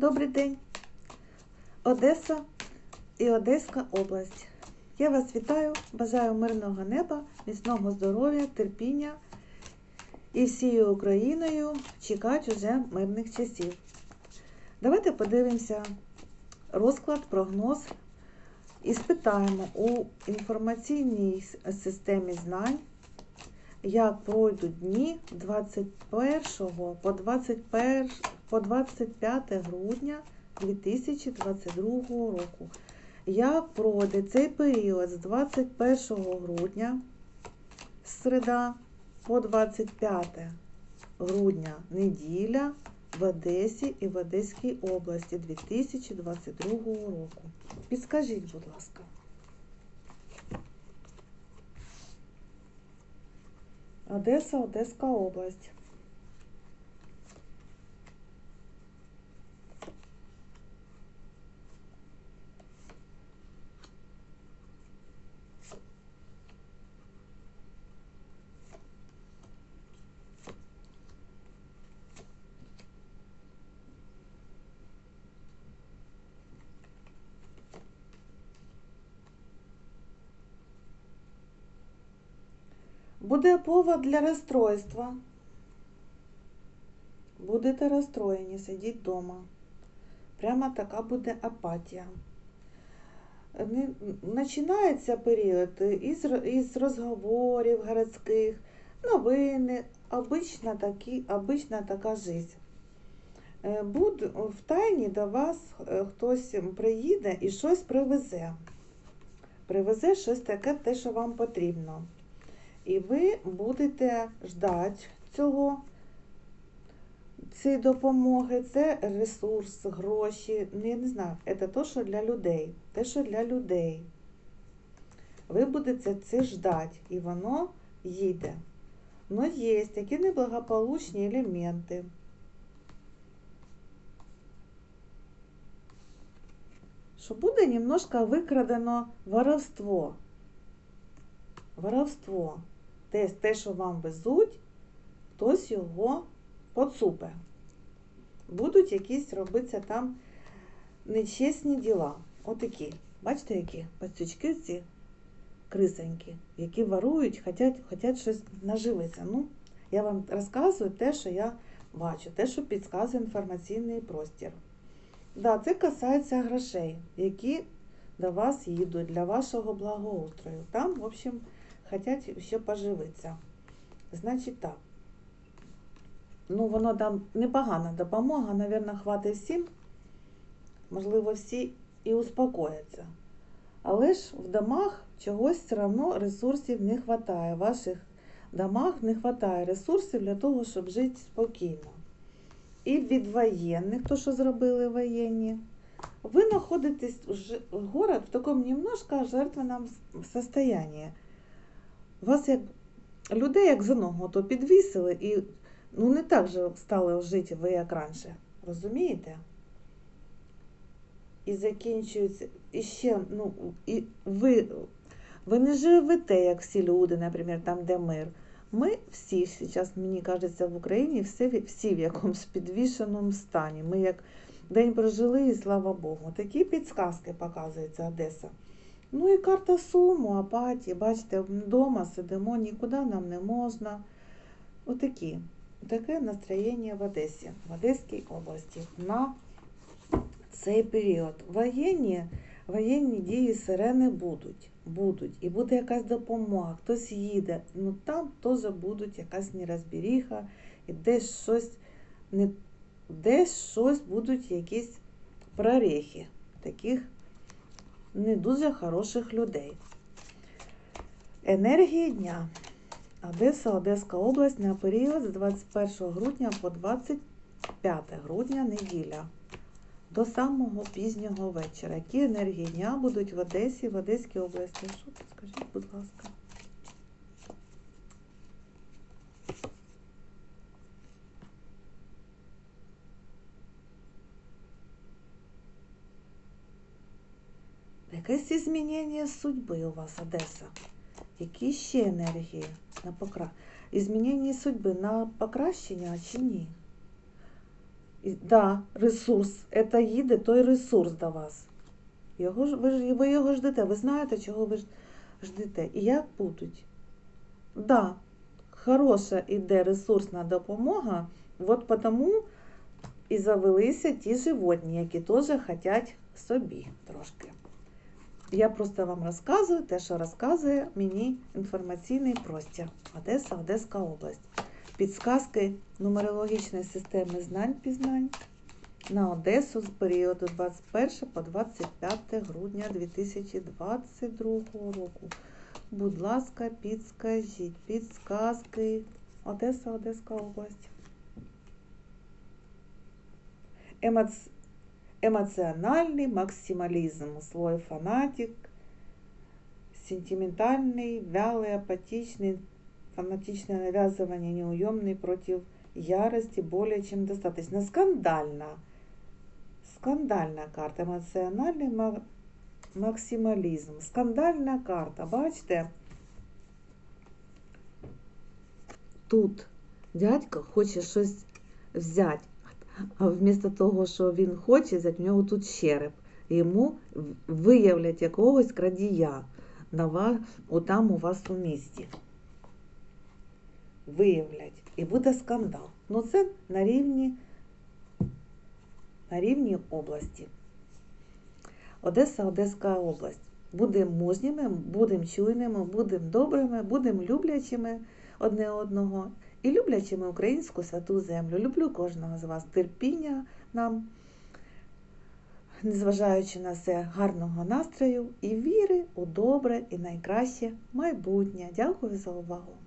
Добрий день, Одеса і Одеська область. Я вас вітаю, бажаю мирного неба, міцного здоров'я, терпіння і всією Україною чекати уже мирних часів. Давайте подивимося розклад, прогноз і спитаємо у інформаційній системі знань, як пройдуть дні 21 по 21 по 25 грудня 2022 року. Як пройде цей період з 21 грудня середа по 25 грудня неділя в Одесі і в Одеській області 2022 року. Підскажіть, будь ласка. Одеса, Одеська область. Буде повод для розстройства. Будете розстроєні, сидіть вдома. Прямо така буде апатія. Починається період із, із розговорів городських, новини, обична, такі, обична така жизнь. Е, Буд, в тайні до вас е, хтось приїде і щось привезе. Привезе щось таке, те, що вам потрібно. І ви будете ждати цього, цієї допомоги. Це ресурс, гроші. Ну, я не знаю, це те, що для людей. Те, що для людей. Ви будете це ждати, і воно їде. Но є такі неблагополучні елементи. Що буде немножко викрадено воровство. Воровство. Те, те, що вам везуть, хтось його поцупе. Будуть якісь робитися там нечесні діла. Отакі. Бачите, які пацючки ці крисенькі, які ворують, хотять, хотять щось наживитися. Ну, я вам розказую те, що я бачу, те, що підказує інформаційний простір. Да, це касається грошей, які до вас їдуть для вашого благоустрою. Там, в общем, хотять ще поживитися. Значить так. Ну, воно там непогана допомога, мабуть, хватить всім. Можливо, всі і успокояться. Але ж в домах чогось все одно ресурсів не вистачає. В ваших домах не вистачає ресурсів для того, щоб жити спокійно. І від воєнних, то, що зробили воєнні, ви знаходитесь в город в такому немножко жертвенном состоянии. Вас як людей як за ногу то підвісили і ну не так же стали жити ви, як раніше. Розумієте? І закінчується і ще, ну, і ви, ви не живете, як всі люди, наприклад, там, де мир. Ми всі зараз, мені кажеться, в Україні всі, всі в якомусь підвішеному стані. Ми як день прожили, і слава Богу. Такі підсказки показується Одеса. Ну і карта суму, апатії. Бачите, вдома сидимо, нікуди нам не можна. Отакі. Таке настроєння в Одесі, в Одеській області на цей період. Воєнні, воєнні дії сирени будуть. Будуть. І буде якась допомога, хтось їде. Ну там теж будуть якась нерозберіха, і десь щось не десь щось будуть якісь прорехи таких не дуже хороших людей. Енергії дня. Одеса, Одеська область на період з 21 грудня по 25 грудня неділя. До самого пізнього вечора. Які енергії дня будуть в Одесі, в Одеській області? Що скажіть, будь ласка. Якесь змінення судьби у вас, Одеса. Які ще енергії на покра... Ізмінення судьби на покращення чи ні? І, да, ресурс. Це їде той ресурс до вас. Його ви, ж, ви його ждете, ви знаєте, чого ви ждете. І як будуть? Да, хороша іде ресурсна допомога, от тому і завелися ті животні, які теж хочуть собі трошки. Я просто вам розказую те, що розказує мені інформаційний простір. Одеса, Одеська область. Підсказки нумерологічної системи знань пізнань на Одесу з періоду 21 по 25 грудня 2022 року. Будь ласка, підскажіть підсказки. Одеса, Одеська область. Емоц... Емоціональний максималізм, слой фанатик, сентиментальный, вялый, апатичный, фанатичное навязывание, неуемный против ярости более чем достаточно. Скандально. Скандальна карта. Емоціональний ма- максималізм. Скандальна карта. Бачите? Тут дядько хоче щось взяти, а вмісто того, що він хоче в нього тут череп. Йому виявлять якогось крадія на вас, отам у вас у місті. Виявлять. І буде скандал. Ну це на рівні, на рівні області. Одеса, Одеська область. Будемо мужніми, будемо чуйними, будемо добрими, будемо люблячими одне одного і люблячи ми українську святу землю. Люблю кожного з вас терпіння нам, незважаючи на все, гарного настрою і віри у добре і найкраще майбутнє. Дякую за увагу.